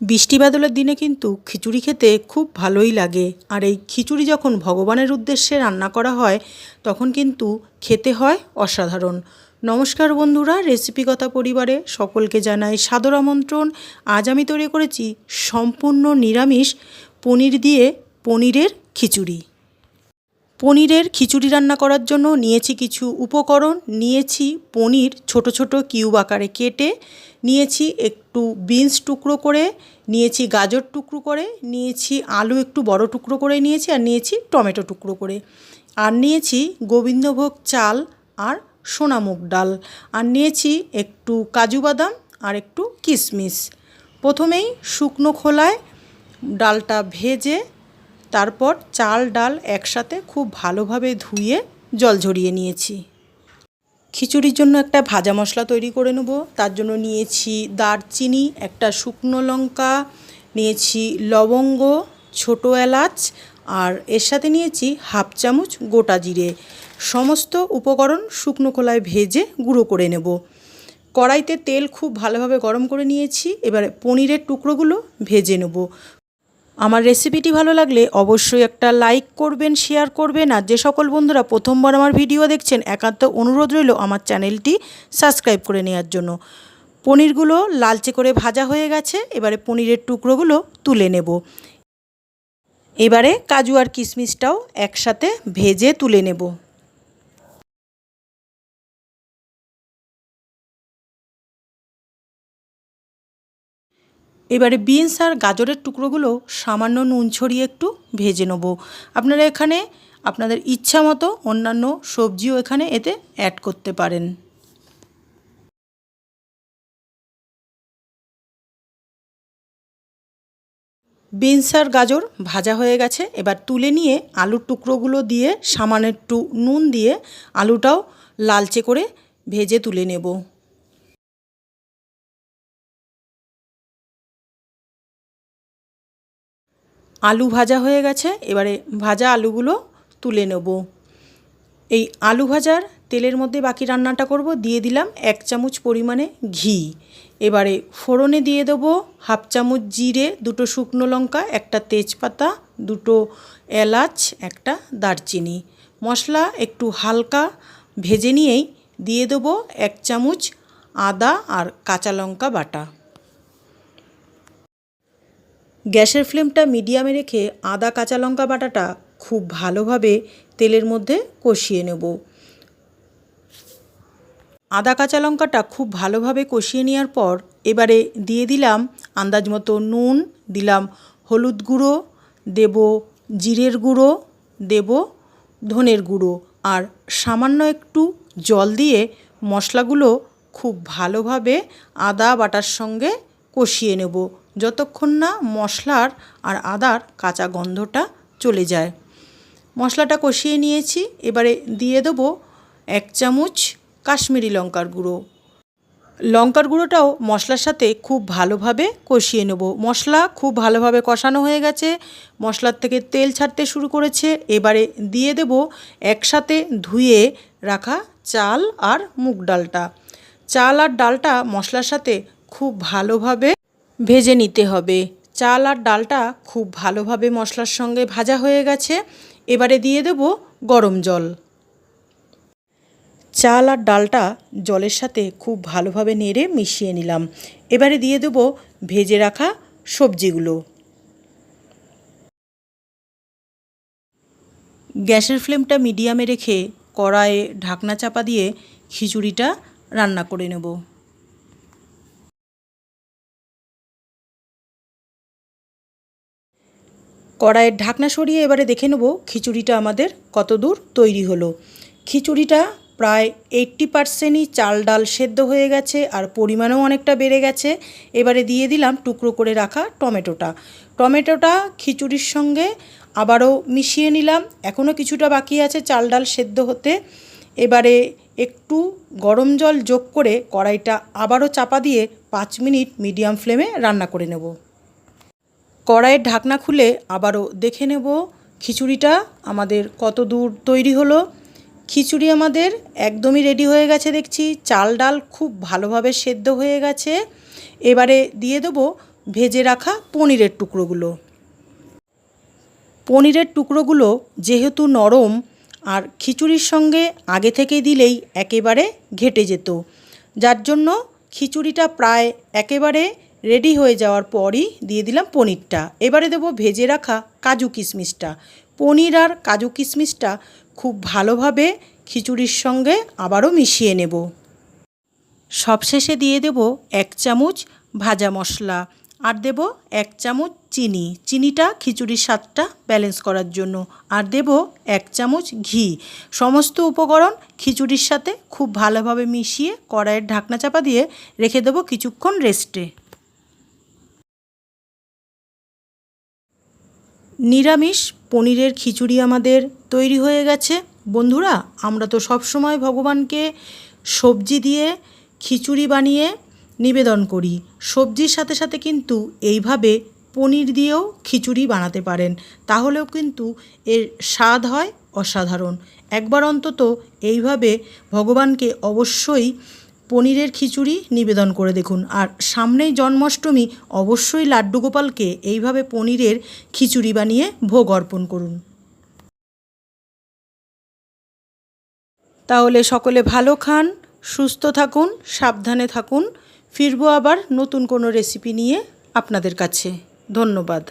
বৃষ্টি বাদলের দিনে কিন্তু খিচুড়ি খেতে খুব ভালোই লাগে। আর এই খিচুড়ি যখন ভগবানের উদ্দেশ্যে রান্না করা হয়, তখন কিন্তু খেতে হয় অসাধারণ। নমস্কার বন্ধুরা রেসিপি কথা পরিবারে সকলকে জানাই সাদর আমন্ত্রণ। আজ আমি তৈরি করেছি সম্পূর্ণ নিরামিষ পনির দিয়ে পনিরের খিচুড়ি। পনিরের খিচুড়ি রান্না করার জন্য নিয়েছি কিছু উপকরণ। নিয়েছি পনির ছোট ছোট কিউব আকারে কেটে, নিয়েছি একটু বিনস টুকরো করে, নিয়েছি গাজর টুকরো করে, নিয়েছি আলু একটু বড় টুকরো করে নিয়েছি আর নিয়েছি টমেটো টুকরো করে। আর নিয়েছি গোবিন্দভোগ চাল আর সোনামুগ ডাল। আর নিয়েছি একটু কাজু বাদাম আর একটু কিশমিশ। প্রথমেই শুকনো খোলায় ডালটা ভেজে তারপর চাল, ডাল একসাথে খুব ভালোভাবে ধুয়ে জল ঝরিয়ে নিয়েছি। খিচুড়ির জন্য একটা ভাজা মশলা তৈরি করে নেব। তার জন্য নিয়েছি দারচিনি, একটা শুকনো লঙ্কা, নিয়েছি লবঙ্গ, ছোটো এলাচ, আর এর সাথে নিয়েছি হাফ চামচ গোটা জিরে। সমস্ত উপকরণ শুকনো খোলায় ভেজে গুঁড়ো করে নেব। কড়াইতে তেল খুব ভালোভাবে গরম করে নিয়েছি। এবারে পনিরের টুকরোগুলো ভেজে নেব। আমার রেসিপিটি ভালো লাগলে অবশ্যই একটা লাইক করবেন শেয়ার করবেন, আর যে সকল বন্ধুরা প্রথমবার আমার ভিডিও দেখছেন, একান্ত অনুরোধ রইল আমার চ্যানেলটি সাবস্ক্রাইব করে নেওয়ার জন্য। পনিরগুলো লালচে করে ভাজা হয়ে গেছে, এবারে পনিরের টুকরোগুলো তুলে নেব। এবারে কাজু আর কিশমিশটাও একসাথে ভেজে তুলে নেব। এবারে বিনস আর গাজরের টুকরোগুলো সামান্য নুন ছড়িয়ে একটু ভেজে নেব। আপনারা এখানে আপনাদের ইচ্ছা মতো অন্যান্য সবজিও এখানে এতে অ্যাড করতে পারেন। বিনস আর গাজর ভাজা হয়ে গেছে। এবার তুলে নিয়ে আলুর টুকরোগুলো দিয়ে সামান্য একটু নুন দিয়ে আলুটাও লালচে করে ভেজে তুলে নেব। আলু ভাজা হয়ে গেছে, এবারে ভাজা আলুগুলো তুলে নেব। এই আলু ভাজার তেলের মধ্যে বাকি রান্নাটা করব, দিয়ে দিলাম এক চামচ পরিমাণে ঘি। এবারে ফোড়নে দিয়ে দেবো হাফ চামচ জিরে, দুটো শুকনো লঙ্কা, একটা তেজপাতা, দুটো এলাচ, একটা দারচিনি। মশলা একটু হালকা ভেজে নিয়েই দিয়ে দেবো এক চামচ আদা আর কাঁচা লঙ্কা বাটা। গ্যাসের ফ্লেমটা মিডিয়ামে রেখে আদা কাঁচা লঙ্কা বাটাটা খুব ভালোভাবে তেলের মধ্যে কষিয়ে নেব। আদা কাঁচা লঙ্কাটা খুব ভালোভাবে কষিয়ে নেওয়ার পর এবারে দিয়ে দিলাম আন্দাজ মতো নুন, দিলাম হলুদ গুঁড়ো, দেব জিরের গুঁড়ো, দেব ধনের গুঁড়ো আর সামান্য একটু জল দিয়ে মশলাগুলো খুব ভালোভাবে আদা বাটার সঙ্গে কষিয়ে নেব। যতক্ষণ না মশলার আর আদার কাঁচা গন্ধটা চলে যায়। মশলাটা কষিয়ে নিয়েছি, এবারে দিয়ে দেবো এক চামচ কাশ্মীরি লঙ্কার গুঁড়ো। লঙ্কার গুঁড়োটাও মশলার সাথে খুব ভালোভাবে কষিয়ে নেব। মশলা খুব ভালোভাবে কষানো হয়ে গেছে, মশলার থেকে তেল ছাড়তে শুরু করেছে। এবারে দিয়ে দেব একসাথে ধুয়ে রাখা চাল আর মুগ ডালটা। চাল আর ডালটা মশলার সাথে খুব ভালোভাবে ভেজে নিতে হবে। চাল আর ডালটা খুব ভালোভাবে মশলার সঙ্গে ভাজা হয়ে গেছে। এবারে দিয়ে দেব গরম জল। চাল আর ডালটা জলের সাথে খুব ভালোভাবে নেড়ে মিশিয়ে নিলাম। এবারে দিয়ে দেব ভেজে রাখা সবজিগুলো। গ্যাসের ফ্লেমটা মিডিয়ামে রেখে কড়াইয়ে ঢাকনা চাপা দিয়ে খিচুড়িটা রান্না করে নেব। কড়াইয়ের ঢাকনা সরিয়ে এবারে দেখে নেব খিচুড়িটা আমাদের কত দূর তৈরি হলো। খিচুড়িটা প্রায় এইট্টি পারসেন্টই চাল ডাল সেদ্ধ হয়ে গেছে আর পরিমাণও অনেকটা বেড়ে গেছে। এবারে দিয়ে দিলাম টুকরো করে রাখা টমেটোটা। টমেটোটা খিচুড়ির সঙ্গে আবারও মিশিয়ে নিলাম। এখনও কিছুটা বাকি আছে চাল ডাল সেদ্ধ হতে। এবারে একটু গরম জল যোগ করে কড়াইটা আবারও চাপা দিয়ে পাঁচ মিনিট মিডিয়াম ফ্লেমে রান্না করে নেব। কড়াইয়ের ঢাকনা খুলে আবারও দেখে নেব খিচুড়িটা। আমাদের কত দূর তৈরি হলো। খিচুড়ি আমাদের একদমই রেডি হয়ে গেছে দেখছি। চাল ডাল খুব ভালোভাবে সেদ্ধ হয়ে গেছে। এবারে দিয়ে দেবো ভেজে রাখা পনিরের টুকরোগুলো। পনিরের টুকরোগুলো যেহেতু নরম, আর খিচুড়ির সঙ্গে আগে থেকে দিলেই একেবারে ঘেটে যেত। যার জন্য খিচুড়িটা প্রায় একেবারে রেডি হয়ে যাওয়ার পরই দিয়ে দিলাম পনিরটা। এবারে দেবো ভেজে রাখা কাজু কিশমিশটা। পনির আর কাজু কিশমিশটা খুব ভালোভাবে খিচুড়ির সঙ্গে আবারও মিশিয়ে নেব। সবশেষে দিয়ে দেব এক চামচ ভাজা মশলা আর দেব এক চামচ চিনি। চিনিটা খিচুড়ির স্বাদটা ব্যালেন্স করার জন্য। আর দেব এক চামচ ঘি। সমস্ত উপকরণ খিচুড়ির সাথে খুব ভালোভাবে মিশিয়ে কড়াইয়ের ঢাকনা চাপা দিয়ে রেখে দেবো কিছুক্ষণ রেস্টে নিরামিষ পনিরের খিচুড়ি আমাদের তৈরি হয়ে গেছে। বন্ধুরা, আমরা তো সবসময় ভগবানকে সবজি দিয়ে খিচুড়ি বানিয়ে নিবেদন করি। সবজির সাথে সাথে কিন্তু এইভাবে পনির দিয়েও খিচুড়ি বানাতে পারেন। তাহলেও কিন্তু এর স্বাদ হয় অসাধারণ। একবার অন্তত এইভাবে ভগবানকে অবশ্যই পনিরের খিচুড়ি নিবেদন করে দেখুন। আর সামনেই জন্মাষ্টমী, অবশ্যই লাড্ডু গোপালকে এইভাবে পনিরের খিচুড়ি বানিয়ে ভোগ অর্পণ করুন। তাহলে সকলে ভালো খান, সুস্থ থাকুন, সাবধানে থাকুন। ফিরবো আবার নতুন কোনো রেসিপি নিয়ে আপনাদের কাছে। ধন্যবাদ।